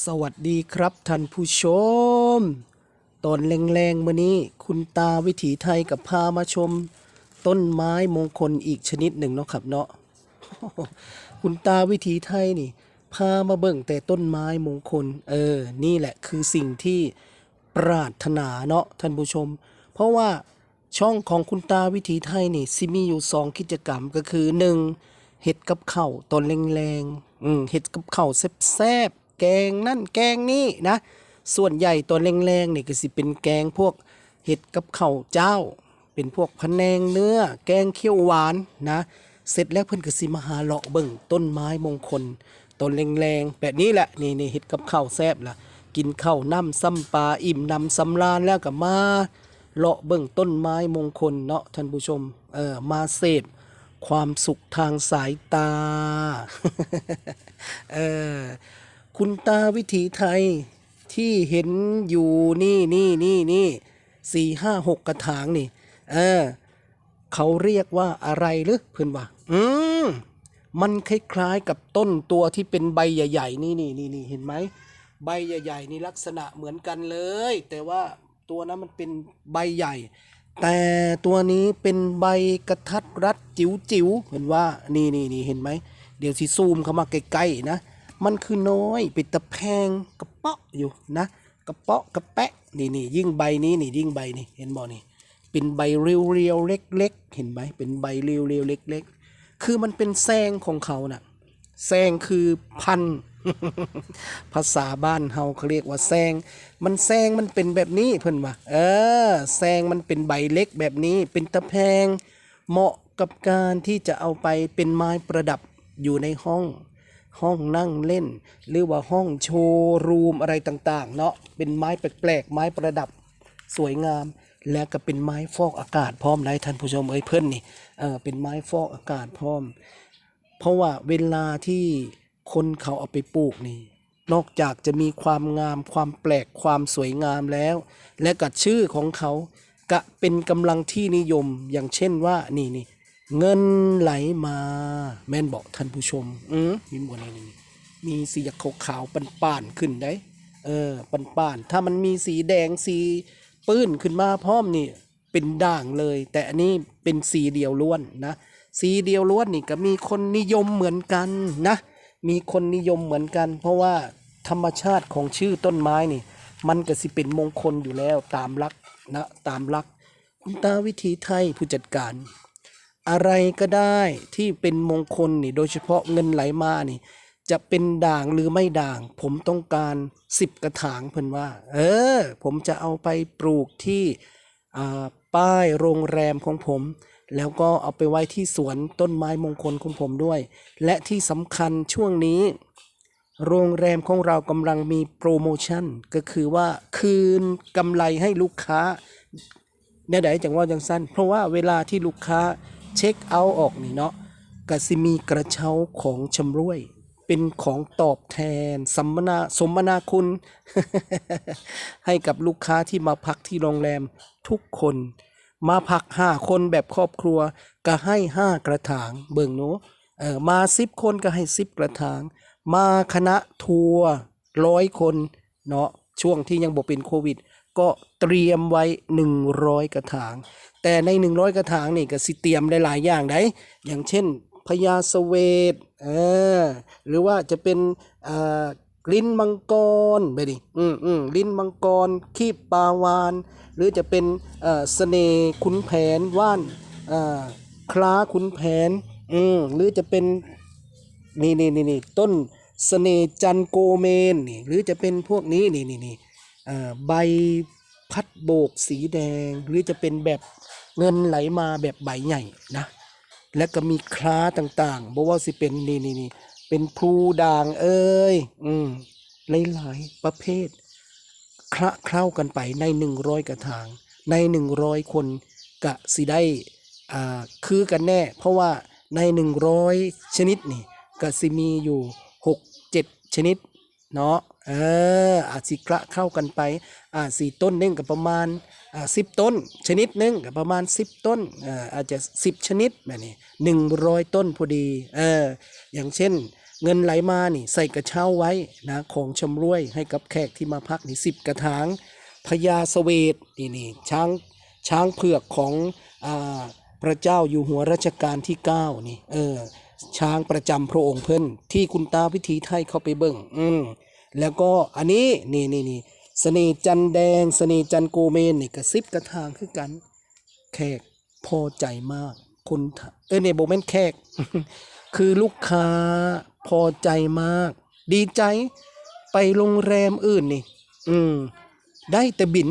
สวัสดีครับท่านผู้ชม ตอนแรงๆมื่อนี้คุณตาวิถีไทยกับพามาชม ต้นไม้มงคลอีกชนิดหนึ่งเนาะครับเนาะคุณตาวิถีไทยนี่ พามาเบิ่งแต่ต้นไม้มงคล เออ นี่แหละคือสิ่งที่ปรารถนาเนาะท่านผู้ชม เพราะว่าช่องของคุณตาวิถีไทยนี่สิมีอยู่สองกิจกรรมก็คือหนึ่งเห็ดกับเข้าตอนแรงๆอืมเห็ดกับเข้าแซ่บ แกงนั่นแกงนี่นะ ส่วนใหญ่ตอนแรงๆนี่ก็สิเป็นแกงพวกเห็ดกับข้าวเจ้า เป็นพวกพะแนงเนื้อ แกงเขียวหวานนะ เสร็จแล้วเพิ่นก็สิมาหาเลาะเบิ่งต้นไม้มงคลต้นแรงๆแบบนี้แหละนี่นี่เห็ดกับข้าวแซ่บล่ะกินข้าวน้ำซ้ำปลาอิ่มน้ำสำราญแล้วก็มาเลาะเบิ่งต้นไม้มงคลเนาะท่านผู้ชมเออมาเสพความสุขทางสายตา เออ คุณตาวิถีไทยที่เห็นอยู่นี่นี่นี่นี่สี่ห้าหกกระถางนี่ เออ เขาเรียกว่าอะไรหรือเพื่อนว่า อืมมันคล้ายๆกับต้นตัวที่เป็นใบใหญ่ ๆ นี่นี่นี่นี่เห็นไหมใบใหญ่ ๆ นี่ลักษณะเหมือนกันเลย แต่ว่าตัวนั้นมันเป็นใบใหญ่ แต่ตัวนี้เป็นใบกระทัดรัดจิ๋วๆเห็นว่านี่นี่นี่เห็นไหมเดี๋ยวสิซูมเข้ามาใกล้ๆนะ มันคือน้อยป็นตะแพงกระเปาะอยู่นะกระเปาะกระแปะนี่นี่ยิ่งใบนี้นี่ยิ่งใบนี่เห็นบ่นี่เป็นใบเรียวๆเล็กๆเห็นไหมเป็นใบเรียวๆเล็กๆ คือมันเป็นแซงของเขาน่ะแซงคือพันภาษาบ้านเฮาเขาเรียกว่าแซง มันแซงมันเป็นแบบนี้เพิ่นว่าเออแซงมันเป็นใบเล็กแบบนี้ เป็นตะแพง เหมาะกับการที่จะเอาไปเป็นไม้ประดับอยู่ในห้อง ห้องนั่งเล่น หรือว่าห้องโชว์รูมอะไรต่างๆ เนาะเป็นไม้แปลกๆ ไม้ประดับสวยงาม และก็เป็นไม้ฟอกอากาศพร้อมได้ท่านผู้ชมเอ้ยเพิ่อนนี่เออเป็นไม้ฟอกอากาศพร้อม เพราะว่าเวลาที่คนเขาเอาไปปลูกนี่นอกจากจะมีความงามความแปลกความสวยงามแล้ว และกับชื่อของเขาก็เป็นกำลังที่นิยมอย่างเช่นว่านี่นี่ เงินไหลมา แม่นบอกท่านผู้ชม อืมมีหมดเลยนี่มีสีขาวๆป่านๆขึ้นได้ เออป่านๆถ้ามันมีสีแดงสีปื้นขึ้นมาพร้อมนี่ เป็นด่างเลย แต่อันนี้เป็นสีเดียวล้วนนะ สีเดียวล้วนนี่ก็มีคนนิยมเหมือนกันนะ มีคนนิยมเหมือนกัน เพราะว่าธรรมชาติของชื่อต้นไม้นี่ มันก็สิเป็นมงคลอยู่แล้วตามลักษณ์นะตามลักษณ์คุณตาวิธีไทยผู้จัดการ อะไรก็ได้ที่เป็นมงคลนี่ โดยเฉพาะเงินไหลมานี่ จะเป็นด่างหรือไม่ด่าง ผมต้องการสิบกระถางเพิ่นว่า เออ ผมจะเอาไปปลูกที่อ่าป้ายโรงแรมของผม แล้วก็เอาไปไว้ที่สวนต้นไม้มงคลของผมด้วย และที่สำคัญช่วงนี้ โรงแรมของเรากำลังมีโปรโมชั่น ก็คือว่าคืนกำไรให้ลูกค้าเนี่ยไดจังว่าจังสั้น เพราะว่าเวลาที่ลูกค้า เช็คเอาท์ออกนี่เนาะก็สิมีกระเช้าของชำร่วย เป็นของตอบแทนสัมมนาสมนาคุณ ให้กับลูกค้าที่มาพักที่โรงแรมทุกคน มาพักห้าคนแบบครอบครัว ก็ให้ห้ากระถางเบิ่งเนาะเออมาสิบคนก็ให้สิบกระถาง มาคณะทัวร์ร้อยคนเนาะช่วงที่ยังบ่เป็นโควิด ก็เตรียมไว้ 100 กระถาง แต่ใน 100 กระถางนี่ก็สิเตรียมหลายอย่างได้อย่างเช่นพญาสเวทเออหรือว่าจะเป็นอ่าลิ้นมังกรไปดิอืมอืมลิ้นมังกรขีบปาวาน หรือจะเป็นเอ่อเสน่ขุนแผนว่านอ่าคล้าขุนแผน อืมหรือจะเป็นนี่นี่นี่นี่ต้นเสน่จันโกเมนนี่หรือจะเป็นพวกนี้นี่นี่นี่ ใบพัดโบกสีแดง หรือจะเป็นแบบเงินไหลมาแบบใบใหญ่นะ และก็มีคล้าต่างๆบอกว่าสิเป็นนี่นี่นี่เป็นพลูด่างเอ้ยอืมหลายๆประเภทคละเคล้ากันไปในหนึ่งร้อยกระถาง ในหนึ่งร้อยคนกะสิได้อ่าคือกันแน่ เพราะว่าในหนึ่งร้อยชนิดนี่กะสิมีอยู่หกเจ็ดชนิดเนาะ เอออาจสิคละเข้ากันไปอ่าสี่ต้นหนึงกับประมาณอ่าสิบต้น ชนิดหนึ่งกับประมาณสิบต้นอ่าอาจจะสิบชนิดแบบนี้หนึ่งร้อยต้นพอดีเอออย่างเช่น เงินไหลมานี่ใส่กระเช้าไว้นะของชำร่วยให้กับแขกที่มาพักนี่สิบกระถางพญาเสวตนี่นี่ช้างช้างเผือกของอ่าพระเจ้าอยู่หัวรัชกาลที่ 9 นี่ เออ ช้างประจำพระองค์เพิ่นที่คุณตาวิถีไทยเข้าไปเบิ่ง อืม แล้วก็อันนี้นี่นี่นี่เสน่ห์จันแดงเสน่ห์จันโกเมนนี่กระซิบกระทางคือกัน แขกพอใจมาก คนเออเนี่ยโบแมนแขก คือลูกค้าพอใจมาก ดีใจไปโรงแรมอื่นนี่ อืม ได้แต่บิน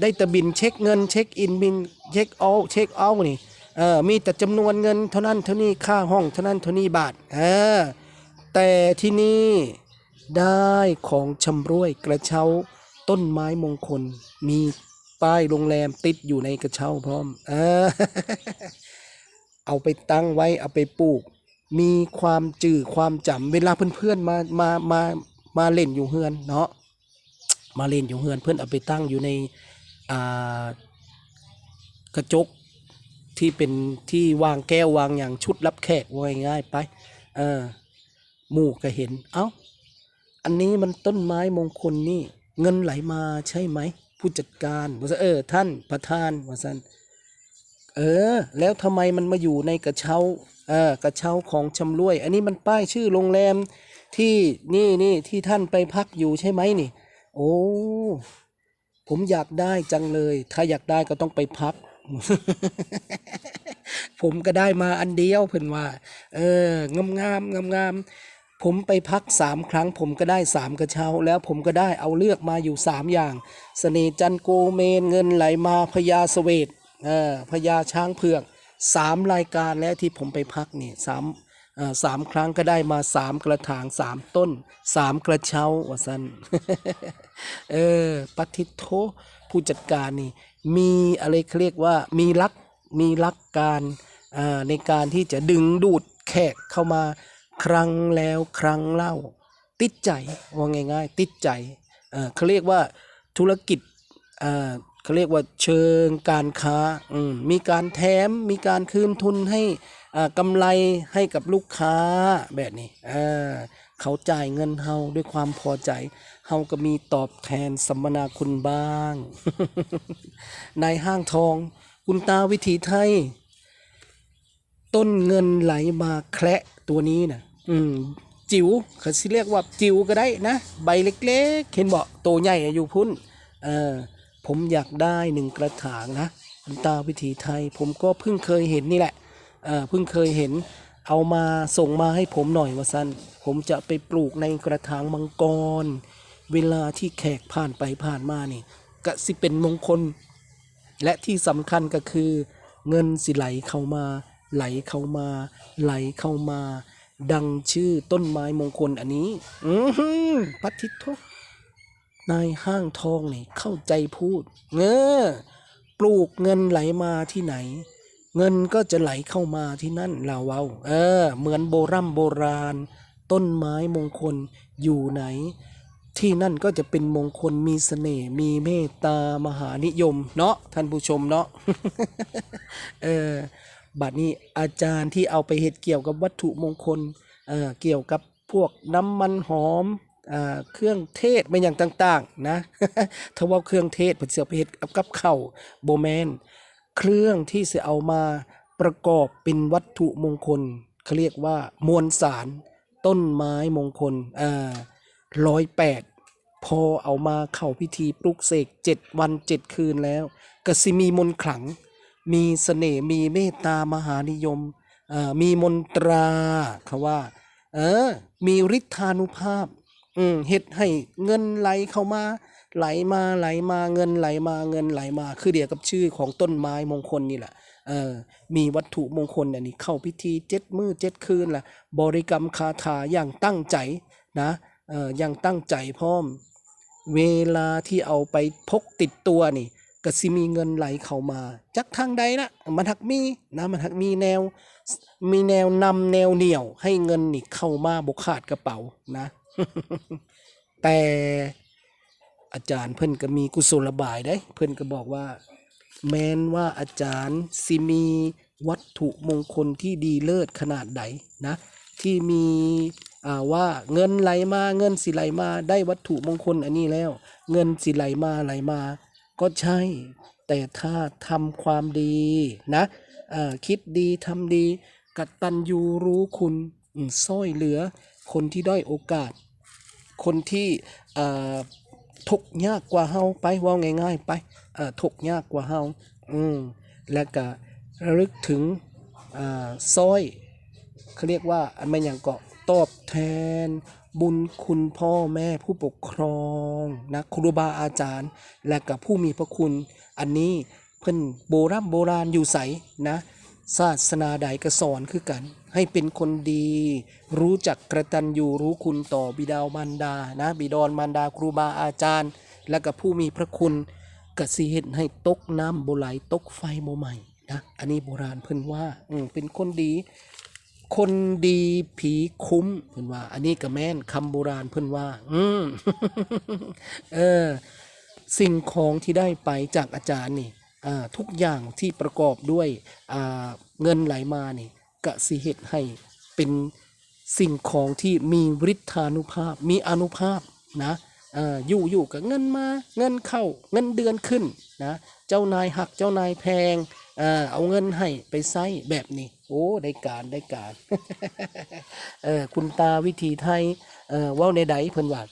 ได้แต่บินเช็คเงิน เช็คอินบินเช็คเอาเช็คเอานี่เออมีแต่จำนวนเงินเท่านั้นเท่านี้ค่าห้องเท่านั้นเท่านี้บาทเออแต่ที่นี่ ได้ของชำร่วยกระเช้าต้นไม้มงคล มีป้ายโรงแรมติดอยู่ในกระเช้าพร้อมเอเอาไปตั้งไว้เอาไปปลูก มีความจื่อความจำเวลาเพื่อนๆมามามามาเล่นอยู่เฮือนเนาะมาเล่นอยู่เฮือนเพื่อนเอาไปตั้งอยู่ในอ่ากระจกที่เป็นที่วางแก้ววางอย่างชุดรับแขกว่าง่ายๆไป เออหมู่ก็เห็น เอ้า อันนี้มันต้นไม้มงคลนี่ เงินไหลมาใช่ไหม ผู้จัดการว่าซะเออ ท่านประธานว่าสันเออ แล้วทำไมมันมาอยู่ในกระเช้าเออกระเช้าของชำรวย อันนี้มันป้ายชื่อโรงแรมที่นี่นี่ที่ท่านไปพักอยู่ใช่ไหมนี่ โอ้ผมอยากได้จังเลย ถ้าอยากได้ก็ต้องไปพัก ผมก็ได้มาอันเดียวเพิ่นว่า เอองามงามงามงาม ผมไปพักสามครั้ง ผมก็ได้สามกระเช้า แล้วผมก็ได้เอาเลือกมาอยู่สามอย่างเสน่จันโกเมนเงินไหลมาพญาเสวตเออพญาช้างเผือกสามรายการแล้วที่ผมไปพักนี่สามเอ่อสามครั้งก็ได้มาสามกระถางสามต้นสามกระเช้าว่าสันเออปฏิโทผู้จัดการนี่ มีอะไรเรียกว่ามีลักมีลักการในการที่จะดึงดูดแขกเข้ามา ครั้งแล้วครั้งเล่า ติดใจว่าง่ายๆ ติดใจเขาเรียกว่าธุรกิจเขาเรียกว่าเชิงการค้ามมีการแถม มีการคืนทุนให้กำไรให้กับลูกค้าแบบนี้เขาจ่ายเงินเฮาด้วยความพอใจ เฮาก็มีตอบแทนสัมมนาคุณบ้าง ในห้างทอง คุณตาวิถีไทย ต้นเงินไหลมาแคละ ตัวนี้นะอืมจิ๋วเขาสิเรียกว่าจิ๋วก็ได้นะใบเล็กๆเห็นบอกโตใหญ่อยู่พุ่นเออผมอยากได้หนึ่งกระถางนะตาวิถีไทย ผมก็เพิ่งเคยเห็นนี่แหละเออเพิ่งเคยเห็นเอามาส่งมาให้ผมหน่อยว่าสั้นผมจะไปปลูกในกระถางมังกร เวลาที่แขกผ่านไปผ่านมานี่ก็สิเป็นมงคล และที่สำคัญก็คือเงินสิไหลเข้ามา ไหลเข้ามา ไหลเข้ามา ดังชื่อต้นไม้มงคลอันนี้ อือหือพัทิทุกนายห้างทองนี่เข้าใจพูดเงอปลูกเงินไหลมาที่ไหน เงินก็จะไหลเข้ามาที่นั่นเราเอาเออ เหมือนโบรำโบราณ ต้นไม้มงคลอยู่ไหน ที่นั่นก็จะเป็นมงคลมีเสน่ห์มีเมตตามหานิยม เนาะท่านผู้ชมเนาะเออ บัดนี้อาจารย์ที่เอาไปเฮ็ดเกี่ยวกับวัตถุมงคลเอ่อเกี่ยวกับพวกน้ำมันหอมอ่าเครื่องเทศไม่อย่างต่างๆนะถ้าว่าเครื่องเทศเพิ่นสิเอาไปเฮ็ดกับกับข้าวบ่แม่นเครื่องที่สิเอามาประกอบเป็นวัตถุมงคลเขาเรียกว่ามวลสารต้นไม้มงคลอ่าร้อยแปดพอเอามาเข้าพิธีปลุกเสกเจ็ดวันเจ็ดคืนแล้วก็สิมีมนขลัง มีเสน่ห์มีเมตตามหานิยมอ่ามีมนตราเขาว่า เออ มีฤทธานุภาพ อืมเฮ็ดให้เงินไหลเข้ามา ไหลมาไหลมาเงินไหลมาเงินไหลมา คือเดียวกับชื่อของต้นไม้มงคลนี่แหละ เออ มีวัตถุมงคลอันนี้เข้าพิธีเจ็ดมือเจ็ดคืนล่ะ บริกรรมคาถาอย่างตั้งใจนะ เอออย่างตั้งใจพร้อม เวลาที่เอาไปพกติดตัวนี่ ก็สิมีเงินไหลเข้ามาจากทางใดนะมันหักมีนะมันหักมีแนว มีแนวนำแนวเหนี่ยว ให้เงินนี่เข้ามาบกขาดกระเป๋านะ แต่อาจารย์เพิ่นก็มีกุศลบายได้ เพิ่นก็บอกว่า แม้นว่าอาจารย์สิมีวัตถุมงคลที่ดีเลิศขนาดใดนะ ที่มีอาว่าเงินไหลมาเงินสิไหลมาได้วัตถุมงคลอันนี้แล้ว เงินสิไหลมาไหลมา ก็ใช่ แต่ถ้าทำความดีนะคิดดีทำดีกตัญญูรู้คุณอืมซ้อยเหลือ คนที่ด้อยโอกาส คนที่ทุกข์ยากกว่าเฮาไปว่าง่าย ๆ ไปทุกข์ยากกว่าเฮาอืมและก็ระลึกถึงอ่าซ้อยเขาเรียกว่าไม่อย่างเกาะตอบแทน บุญคุณพ่อแม่ผู้ปกครองนะครูบาอาจารย์ และกับผู้มีพระคุณ อันนี้เพิ่นโบราณโบราณอยู่ใสนะศาสนาใดก็สอนคือกัน ให้เป็นคนดี รู้จักกระตันยูรู้คุณต่อบิดามารดานะบิดอนมารดาครูบาอาจารย์ และกับผู้มีพระคุณกสิเฮ็ดให้ตกน้ำโบไหลตกไฟโมใหม่นะอันนี้โบราณเพิ่นว่าอืมเป็นคนดี คนดีผีคุ้มเพิ่นว่า อันนี้ก็แม่นคำโบราณเพิ่นว่า อืมเออ สิ่งของที่ได้ไปจากอาจารย์นี่อ่าทุกอย่างที่ประกอบด้วยอ่าเงินไหลมานี่กะสิเหตุให้เป็นสิ่งของที่มีฤทธานุภาพ มีอนุภาพนะอ่าอยู่อยู่กับเงินมา เงินเข้า เงินเดือนขึ้นนะ เจ้านายหักเจ้านายแพง อ่าเอาเงินให้ไปใช้แบบนี้ โอ้ได้การได้การเออคุณตาวิธีไทยเออว่าในใดเพิ่นว่า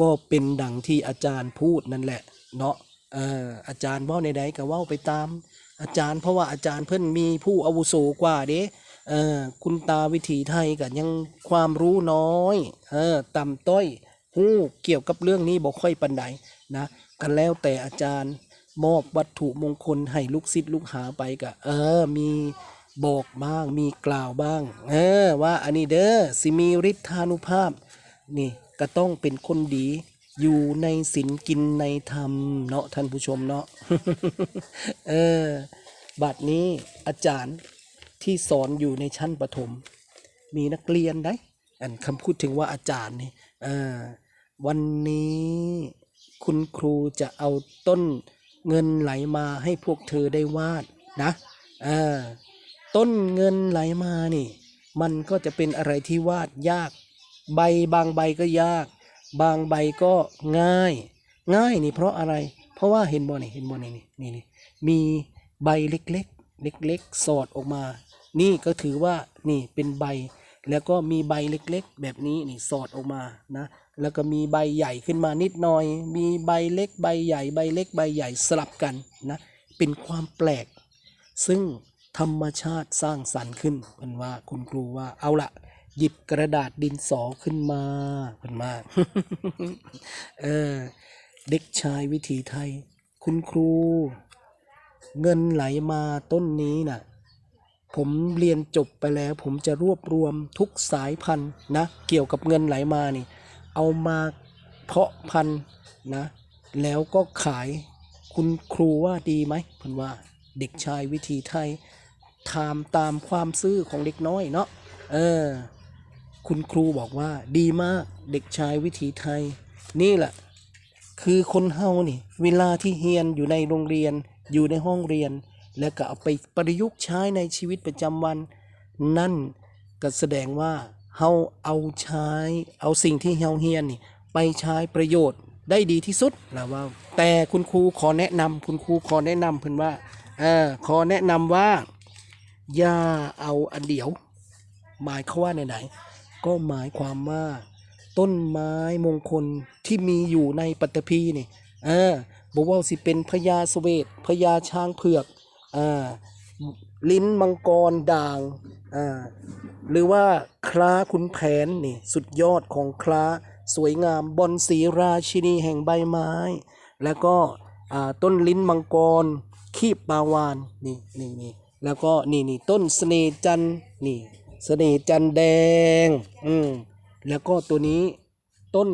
ก็เป็นดังที่อาจารย์พูดนั่นแหละ เนาะเอออาจารย์ว่าในใดก็ว่าไปตาม อาจารย์เพราะว่าอาจารย์เพิ่นมีผู้อาวุโสกว่าเด้เออคุณตาวิถีไทยก็ยังความรู้น้อยเออต่ำต้อยหู้เกี่ยวกับเรื่องนี้บ่ค่อยปันใดนะกันแล้วแต่อาจารย์ มอบวัตถุมงคลให้ลูกศิษย์ลูกหาไปก็เออมีบอกบ้างมีกล่าวบ้าง เออว่าอันนี้เด้อสิมีฤทธานุภาพ นี่ก็ต้องเป็นคนดีอยู่ในศีลกินในธรรมเนาะท่านผู้ชมเนาะเออบัดนี้อาจารย์ที่สอนอยู่ในชั้นประถม มีนักเรียนได้อันคำพูดถึงว่าอาจารย์นี่เออวันนี้คุณครูจะเอาต้น เงินไหลมาให้พวกเธอได้วาดนะเออต้นเงินไหลมานี่ มันก็จะเป็นอะไรที่วาดยาก ใบบางใบก็ยาก บางใบก็ง่าย ง่ายนี่เพราะอะไร เพราะว่าเห็นบ่นี่เห็นบ่นี่นี่นี่นี่มีใบเล็กๆ เล็กๆ สอดออกมา นี่ก็ถือว่านี่เป็นใบ แล้วก็มีใบเล็กๆ แบบนี้นี่สอดออกมานะ แล้วก็มีใบใหญ่ขึ้นมานิดหน่อย มีใบเล็กใบใหญ่ใบเล็กใบใหญ่สลับกันนะ เป็นความแปลก ซึ่งธรรมชาติสร้างสรรค์ขึ้นเพิ่นว่าคุณครูว่าเอาละหยิบกระดาษดินสอขึ้นมาเพิ่นว่าเออเด็กชายวิถีไทย คุณครู เงินไหลมาต้นนี้น่ะผมเรียนจบไปแล้ว ผมจะรวบรวมทุกสายพันธุ์นะ เกี่ยวกับเงินไหลมานี่ เอามาเพาะพันธุ์นะ แล้วก็ขายคุณครูว่าดีไหมเพิ่นว่าเด็กชายวิถีไทยถามตามความซื่อของเด็กน้อยเนาะเออ คุณครูบอกว่าดีมากเด็กชายวิถีไทย นี่แหละ คือคนเฮานี่ เวลาที่เฮียนอยู่ในโรงเรียนอยู่ในห้องเรียน แล้วก็เอาไปประยุกต์ใช้ในชีวิตประจำวัน นั่นก็แสดงว่า เฮาเอาใช้เอาสิ่งที่เฮาเฮียนนี่ไปใช้ประโยชน์ได้ดีที่สุดนะว่า แต่คุณครูขอแนะนำคุณครูขอแนะนำเพิ่นว่าเออขอแนะนำว่าอย่าเอาอันเดียว หมายเขาว่าไหนๆก็หมายความว่าต้นไม้มงคลที่มีอยู่ในปัตตภีนี่เออบอกว่าสิเป็นพญาสเวตพญาช้างเผือกอ่า ลิ้นมังกรด่างอ่าหรือว่าคล้าขุนแผนนี่สุดยอดของคล้าสวยงามบอนสีราชินีแห่งใบไม้ แล้วก็ต้นลิ้นมังกร ขีบปาวานนี่นี่นี่แล้วก็นี่นี่ต้นเสน่จันนี่เสน่จันแดงอืมแล้วก็ตัวนี้ต้น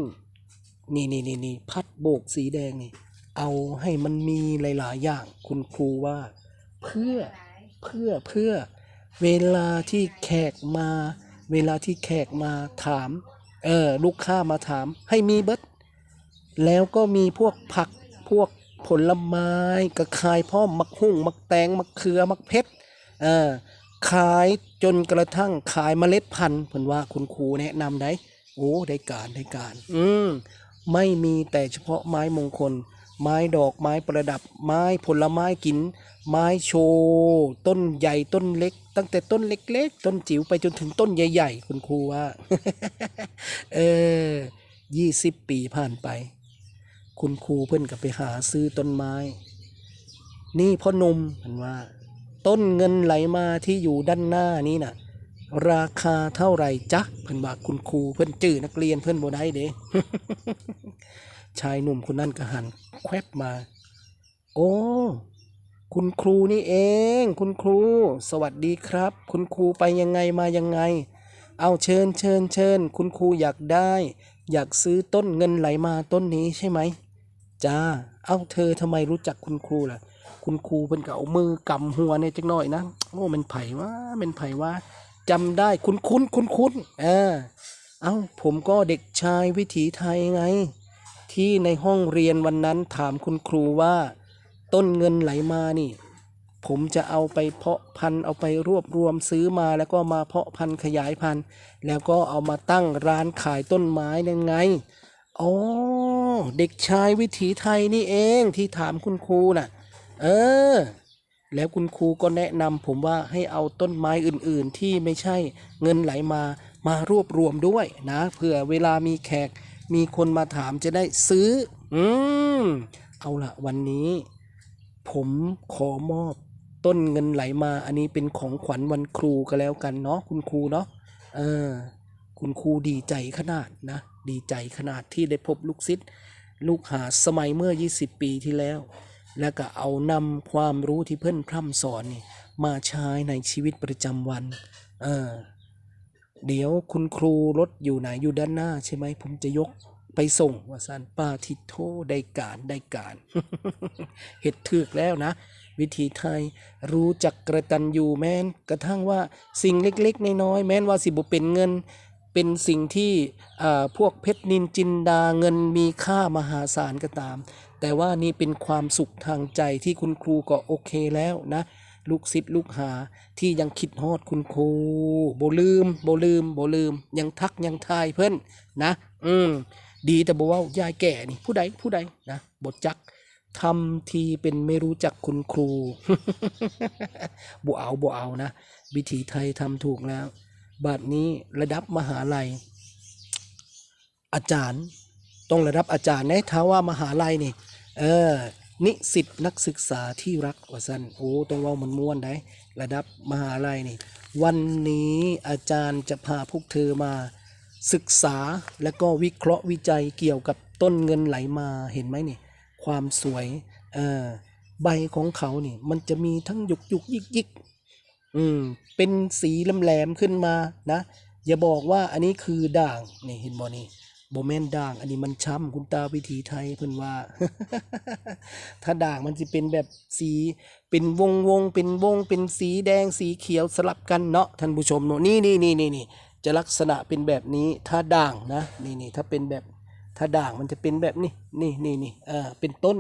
นี่นี่นี่นี่พัดโบกสีแดงนี่เอาให้มันมีหลาย ๆ อย่างคุณครูว่าเพื่อ เพื่อเพื่อเวลาที่แขกมา เวลาที่แขกมาถามเออลูกค้ามาถามให้มีเบิดแล้วก็มีพวกผักพวกผลไม้กระคายพ่อมมักหุ่ง มักแตง มักเขือ มักเพชรเออขายจนกระทั่งขายเมล็ดพันธุ์เพิ่นว่าคุณครูแนะนำได้โอ้ได้การได้การ อืมไม่มีแต่เฉพาะไม้มงคล ไม้ดอกไม้ประดับ ไม้ผลไม้กิน ไม้โชว์ต้นใหญ่ต้นเล็ก ตั้งแต่ต้นเล็ก ๆ ต้นจิ๋วไปจนถึงต้นใหญ่ ๆ คุณครูว่า เออยี่สิบปีผ่านไป คุณครูเพิ่นก็ไปหาซื้อต้นไม้ นี่พ่อนุ่มเห็นว่า ต้นเงินไหลมาที่อยู่ด้านหน้านี้น่ะ ราคาเท่าไหร่จ๊ะเพิ่นว่าคุณครูเพิ่นจื้อนักเรียนเพิ่นบ่ได้เด้ ชายหนุ่มคนนั้นก็หันแควบมา โอ้ คุณครูนี่เอง คุณครู สวัสดีครับ คุณครูไปยังไงมายังไง เอาเชิญเชิญเชิญ คุณครูอยากได้ อยากซื้อต้นเงินไหลมาต้นนี้ใช่ไหมจ้า เอ้าเธอทำไมรู้จักคุณครูล่ะ คุณครูเพิ่นก็เอามือกำหัวเนี่ยจักหน่อยนะ โอ้มันไผ่ว่าเป็นไผ่ว่าจำได้คุ้นคุ้นคุ้นคุ้นเออเอ้าผมก็เด็กชายวิถีไทยไง ที่ในห้องเรียนวันนั้นถามคุณครูว่า ต้นเงินไหลมานี่ ผมจะเอาไปเพาะพันธุ์เอาไปรวบรวมซื้อมาแล้วก็มาเพาะพันธุ์ขยายพันธุ์ แล้วก็เอามาตั้งร้านขายต้นไม้นั่นไงอ๋อเด็กชายวิถีไทยนี่เองที่ถามคุณครูน่ะ เออ แล้วคุณครูก็แนะนำผมว่าให้เอาต้นไม้อื่น ๆ ที่ไม่ใช่เงินไหลมามารวบรวมด้วยนะเผื่อเวลามีแขก มีคนมาถามจะได้ซื้อ อืม เอาละวันนี้ ผมขอมอบต้นเงินไหลมา อันนี้เป็นของขวัญวันครูก็แล้วกันเนาะคุณครูเนาะเออ คุณครูดีใจขนาดนะ ดีใจขนาดที่ได้พบลูกศิษย์ลูกหาสมัยเมื่อ 20 ปีที่แล้ว แล้วก็เอานำความรู้ที่เพื่อนพร่ำสอนนี่มาใช้ในชีวิตประจำวัน เออ เดี๋ยวคุณครูรถอยู่ไหนอยู่ด้านหน้าใช่ไหมผมจะยกไปส่งว่าสันป้าทิโทได้การได้การเห็ดถึกแล้วนะ วิธีไทยรู้จักกระตันอยู่แม้น กระทั่งว่าสิ่งเล็กๆน้อยๆแม้นว่าสิบุเป็นเงิน เป็นสิ่งที่อ่าพวกเพชรนินจินดาเงินมีค่ามหาศาลก็ตาม แต่ว่านี่เป็นความสุขทางใจที่คุณครูก็โอเคแล้วนะ ลูกศิษย์ลูกหา ที่ยังคิดฮอดคุณครูโบลืมโบลืมโบลืม ยังทักยังทายเพื่อนนะ อืมดีแต่บอกว่ายายแก่นี่ผู้ใดผู้ใดนะบทจักทำทีเป็นไม่รู้จักคุณครูบ่เอาบ่เอานะ วิถีไทยทำถูกแล้ว บัดนี้ระดับมหาลัย อาจารย์ ต้องระดับอาจารย์นะท้าว่ามหาลัยนี่ เออ นิสิตนักศึกษาที่รักว่าสั้นโอ้ต้องเว่ามันม่วนได้ระดับมหาลัยนี่ วันนี้อาจารย์จะพาพวกเธอมาศึกษาแล้วก็วิเคราะห์วิจัยเกี่ยวกับต้นเงินไหลมาเห็นไหมนี่ ความสวยเออใบของเขานี่ มันจะมีทั้งหยุกหยุกยิกยิกอืมเป็นสีแหลมๆขึ้นมานะ อย่าบอกว่าอันนี้คือด่างนี่เห็นบ่นี่ บแมนด่าง อันนี้มันช้ำคุณตาวิถีไทยเพิ่นว่า ถ้าด่างมันจะเป็นแบบสีเป็นวงวงเป็นวงเป็นสีแดงสีเขียวสลับกันเนาะท่านผู้ชมเนาะนี่นี่นี่นี่นี่จะลักษณะเป็นแบบนี้ถ้าด่างนะนี่นี่ถ้าเป็นแบบถ้าด่างมันจะเป็นแบบนี้นี่นี่นี่เออเป็นต้น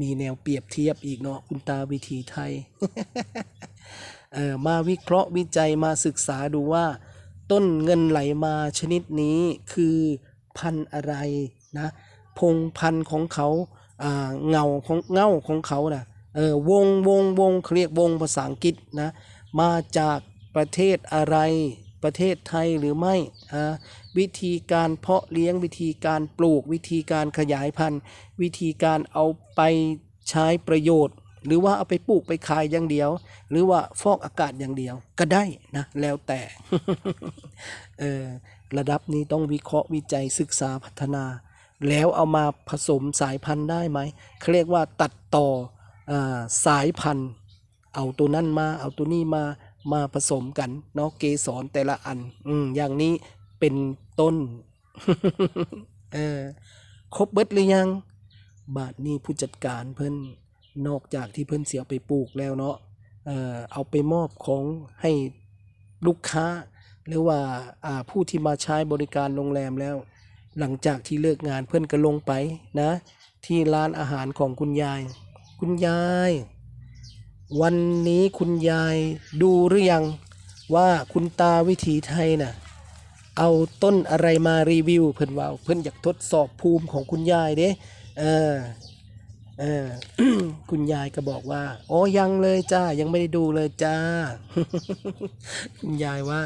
มีแนวเปรียบเทียบอีกเนาะคุณตาวิถีไทยเอ่อมาวิเคราะห์วิจัยมาศึกษาดูว่า ต้นเงินไหลมาชนิดนี้คือ พันธุ์อะไรนะพงพันธุ์ของเขาเงาของเงาของเขานะเออวงวงวงเขาเรียกวงภาษาอังกฤษนะมาจากประเทศอะไรประเทศไทยหรือไม่อ่าวิธีการเพาะเลี้ยงวิธีการปลูกวิธีการขยายพันธุ์ วิธีการเอาไปใช้ประโยชน์ หรือว่าเอาไปปลูกไปขายอย่างเดียว หรือว่าฟอกอากาศอย่างเดียวก็ได้นะแล้วแต่เออ ระดับนี้ต้องวิเคราะห์วิจัยศึกษาพัฒนา แล้วเอามาผสมสายพันธุ์ได้ไหมเขาเรียกว่าตัดต่ออสายพันธุ์ เอาตัวนั้นมา เอาตัวนี้มามาผสมกันเนาะเกสรแต่ละอัน อืมอย่างนี้เป็นต้นเออครบเบิดหรือยัง บาทนี้ผู้จัดการเพิ่นนอกจากที่เพิ่นเสียไปปลูกแล้วเนาะเออเอาไปมอบของให้ลูกค้า หรือว่าผู้ที่มาใช้บริการโรงแรมแล้ว หลังจากที่เลิกงานเพื่อนก็ลงไปนะ ที่ร้านอาหารของคุณยาย คุณยาย วันนี้คุณยายดูหรือยังว่าคุณตาวิถีไทยน่ะเอาต้นอะไรมารีวิว เพิ่อนว่าเพิ่อนอยากทดสอบภูมิของคุณยายเด้เออเออคุณยายก็บอกว่าอ๋อยังเลยจ้ายังไม่ได้ดูเลยจ้า คุณยายว่า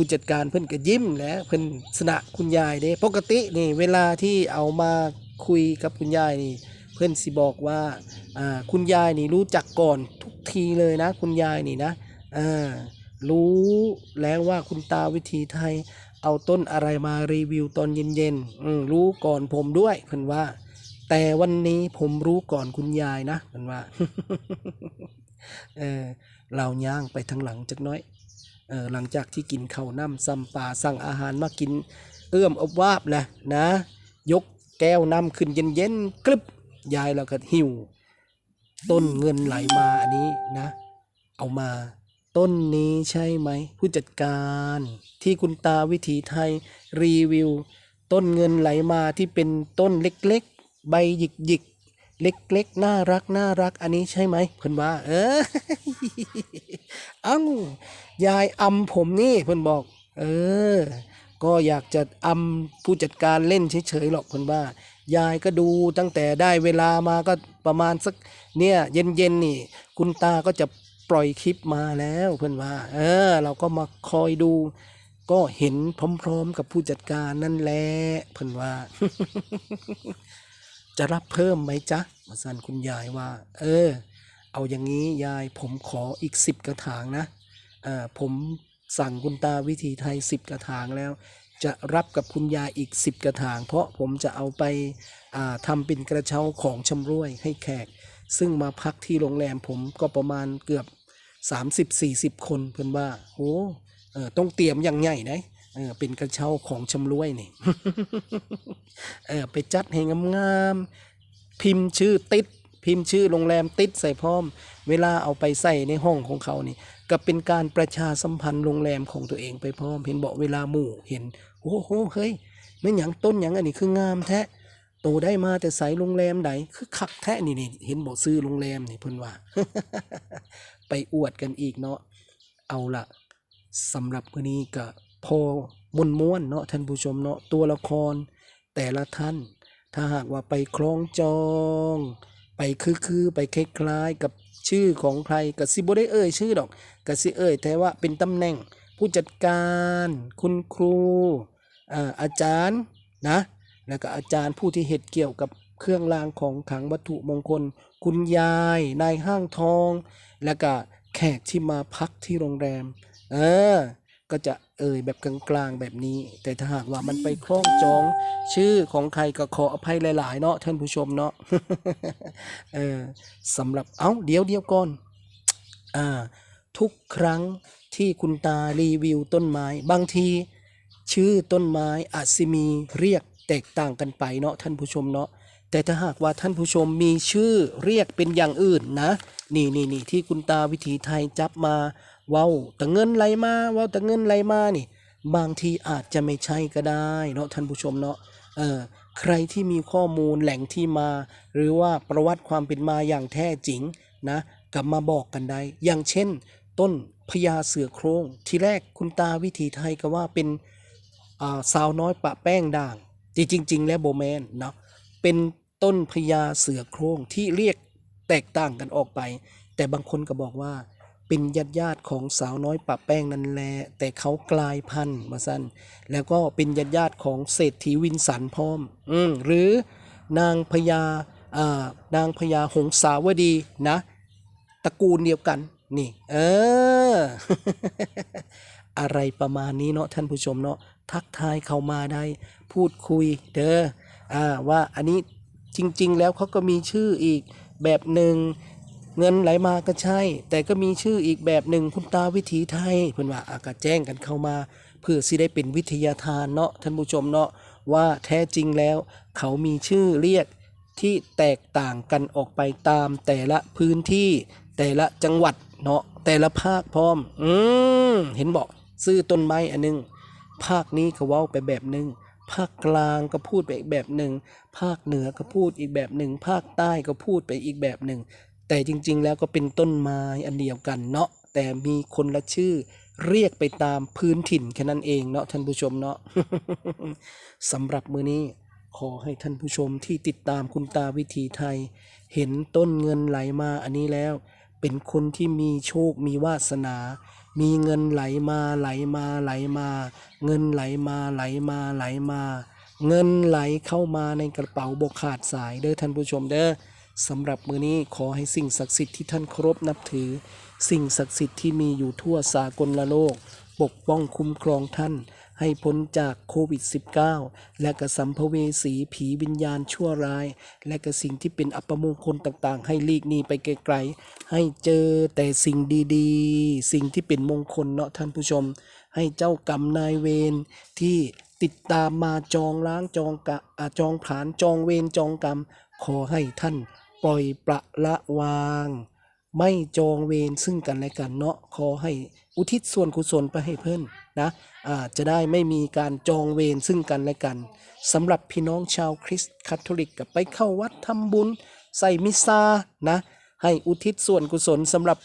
ผู้จัดการเพิ่นก็ยิ้มแล้วเพิ่นสนะคุณยายเด้ปกตินี่เวลาที่เอามาคุยกับคุณยายนี่ เพื่อนสิบอกว่าอ่าคุณยายนี่รู้จักก่อนทุกทีเลยนะ คุณยายนี่นะอ่ารู้แล้วว่าคุณตาวิถีไทยเอาต้นอะไรมารีวิวตอนเย็นๆอืมรู้ก่อนผมด้วยเพิ่นว่า แต่วันนี้ผมรู้ก่อนคุณยายนะเพิ่นว่า เออเราย่างไปทางหลังจักน้อย เออหลังจากที่กินข้าวน้ำซ้ำปลาสั่งอาหารมากิน เอื้อมอบวาบแหละนะ ยกแก้วน้ำขึ้นเย็นๆกรึบยายเราก็หิว ต้นเงินไหลมาอันนี้นะ เอามาต้นนี้ใช่ไหม ผู้จัดการที่คุณตาวิถีไทยรีวิว ต้นเงินไหลมาที่เป็นต้นเล็กๆ ใบหยิกๆ เล็กๆ น่ารักน่ารัก อันนี้ใช่ไหมเพิ่อนว่า เออเอ้ายายอำผมนี่เพิ่อนบอก เออ ก็อยากจะอำผู้จัดการเล่นเฉยๆหรอกเพิ่อนว่า ยายก็ดูตั้งแต่ได้เวลามาก็ประมาณสักเนี่ย เย็นๆนี่ คุณตาก็จะปล่อยคลิปมาแล้วเพื่อนว่า เออ เราก็มาคอยดู ก็เห็นพร้อมๆ กับผู้จัดการนั่นแหละเพื่อนว่า จะรับเพิ่มไหมจ๊ะมาสันคุณยายว่า เออ เอาอย่างนี้ยายผมขออีกสิบกระถางนะเออผมสั่งคุณตาวิธีไทยสิบกระถางแล้ว จะรับกับคุณยายอีกสิบกระถาง เพราะผมจะเอาไปอ่าทำเป็นกระเช้าของชำร่วยให้แขก ซึ่งมาพักที่โรงแรมผมก็ประมาณเกือบ 30-40 คนเพื่อนว่าโอ้เออต้องเตรียมอย่างใหญ่นะ เออเป็นกระเช้าของชำร่วยนี่เออไปจัดให้งามๆพิมพ์ชื่อติด พิมพ์ชื่อโรงแรมติดใส่พร้อม เวลาเอาไปใส่ในห้องของเขานี่ ก็เป็นการประชาสัมพันธ์โรงแรมของตัวเองไปพร้อม เห็นบอกเวลาหมู่เห็นโอ้โหเฮ้ยไม่หยังต้นหยังอันนี้คืองามแท้โตได้มาแต่ใส่โรงแรมใดคือคักแท้นี่นี่เห็นบอกซื้อโรงแรมนี่เพิ่นว่า ไปอวดกันอีกเนาะเอาละสำหรับวันนี้ก็ พอมวนม้วนๆเนาะท่านผู้ชมเนาะตัวละคร แต่ละท่าน ถ้าหากว่าไปคล้องจอง ไปคือคือไปคล้ายๆกับชื่อของใครกับซิบ่ได้เอ่ยชื่อดอกกับสิเอ่ยแต่ว่าเป็นตำแหน่งผู้จัดการคุณครูอ่าอาจารย์นะแล้วก็อาจารย์ผู้ที่เหตุเกี่ยวกับเครื่องรางของขังวัตถุมงคล คุณยายนายห้างทอง แล้วก็แขกที่มาพักที่โรงแรม เออ ก็จะ เอ่ยแบบกลางๆแบบนี้ แต่ถ้าหากว่ามันไปคล้องจองชื่อของใครก็ขออภัยหลาย ๆ เนาะท่านผู้ชมเนาะเออสำหรับเอ้าเดี๋ยวเดี๋ยวก่อนอ่าทุกครั้งที่คุณตารีวิวต้นไม้ บางที ชื่อต้นไม้อาจสิมีเรียกแตกต่างกันไปเนาะท่านผู้ชมเนาะแต่ถ้าหากว่าท่านผู้ชมมีชื่อเรียกเป็นอย่างอื่นนะ นี่นี่นี่ที่คุณตาวิถีไทยจับมา ว้าแต่เงินไหลมาว้าแต่เงินไหลมานี่ บางทีอาจจะไม่ใช่ก็ได้เนาะท่านผู้ชมเนาะเออใครที่มีข้อมูลแหล่งที่มา หรือว่าประวัติความเป็นมาอย่างแท้จริงนะกลับมาบอกกันได้ อย่างเช่น ต้นพญาเสือโครง ทีแรกคุณตาวิถีไทยก็ว่าเป็นาสาวน้อยปะแป้งด่าง จริง ๆ แล้วโบแมนเนาะเป็นต้นพญาเสือโครงที่เรียกแตกต่างกันออกไป แต่บางคนก็บอกว่า เป็นญาติญาติของสาวน้อยปะแป้งนั่นแหละแต่เขากลายพันธุ์มาสั้นแล้วก็เป็นญาติญาติของเศรษฐีวินสันพร้อม อืมหรือนางพญาอ่านางพญาหงสาวดีนะตระกูลเดียวกันนี่เออ อะไรประมาณนี้เนาะท่านผู้ชมเนาะทักทายเข้ามาได้ พูดคุยเด้ออ่าว่าอันนี้จริง ๆ แล้วเขาก็มีชื่ออีกแบบหนึ่ง เงินไหลมาก็ใช่ แต่ก็มีชื่ออีกแบบหนึ่งคุณตาวิถีไทยเพิ่อนว่าอากาแจ้งกันเข้ามา เพื่อสิได้เป็นวิทยาทานเนาะท่านผู้ชมเนาะว่าแท้จริงแล้ว เขามีชื่อเรียกที่แตกต่างกันออกไปตามแต่ละพื้นที่ แต่ละจังหวัดเนาะแต่ละภาคพร้อม อืมเห็นบอกซื้อต้นไม้อันหนึง ภาคนี้ก็เว้าไปแบบหนึ่งภาคกลางก็พูดไปอีกแบบหนึ่ง ภาคเหนือก็พูดอีกแบบหนึ่ง ภาคใต้ก็พูดไปอีกแบบหนึ่ง แต่จริงๆแล้วก็เป็นต้นไม้อันเดียวกันเนาะแต่มีคนละชื่อเรียกไปตามพื้นถิ่นแค่นั้นเองเนาะท่านผู้ชมเนาะสำหรับมือนี้ขอให้ท่านผู้ชมที่ติดตามคุณตาวิถีไทย เห็นต้นเงินไหลมาอันนี้แล้ว เป็นคนที่มีโชคมีวาสนา มีเงินไหลมาไหลมาไหลมา เงินไหลมาไหลมาไหลมา เงินไหลเข้ามาในกระเป๋าบกขาดสายเด้อท่านผู้ชมเด้อ สำหรับมือนี้ขอให้สิ่งศักดิ์สิทธิ์ที่ท่านเคารพนับถือ สิ่งศักดิ์สิทธิ์ที่มีอยู่ทั่วสากลโลก ปกป้องคุ้มครองท่าน ให้พ้นจากโควิด -19 และกระสัมภเวสีผีวิญญาณชั่วร้าย และกระสิ่งที่เป็นอัปมงคลต่างๆ ให้ลีกหนีไปไกลๆ ให้เจอแต่สิ่งดีๆ สิ่งที่เป็นมงคลเนาะท่านผู้ชม ให้เจ้ากรรมนายเวรที่ติดตามมาจองล้างจองกะอาจองผานจองเวรจองกรรม ขอให้ท่าน ปล่อยประละวาง ไม่จองเวรซึ่งกันและกันเนาะขอให้อุทิศส่วนกุศลไปให้เพื่อนนะอาจะได้ไม่มีการจองเวรซึ่งกันและกันสำหรับพี่น้องชาวคริสต์คาทอลิกกับไปเข้าวัดทำบุญ ใส่มิซานะให้อุทิศส่วนกุศลสำหรับ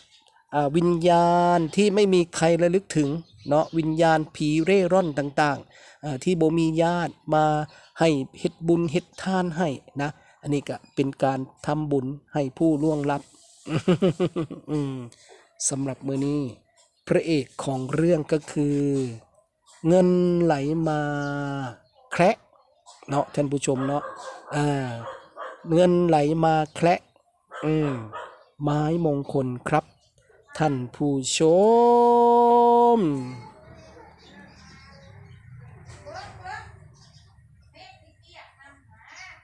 วิญญาณที่ไม่มีใครระลึกถึงเนาะวิญญาณผีเร่ร่อนต่างๆอ่าที่โบมีญาติมาให้เฮ็ดบุญเฮ็ดทานให้นะ อันนี้ก็เป็นการทำบุญให้ผู้ล่วงลับสำหรับมือนี้ พระเอกของเรื่องก็คือ เงินไหลมาแคระเนาะท่านผู้ชมเนาะอ่าเงินไหลมาแคระอืมไม้มงคลครับ ท่านผู้ชม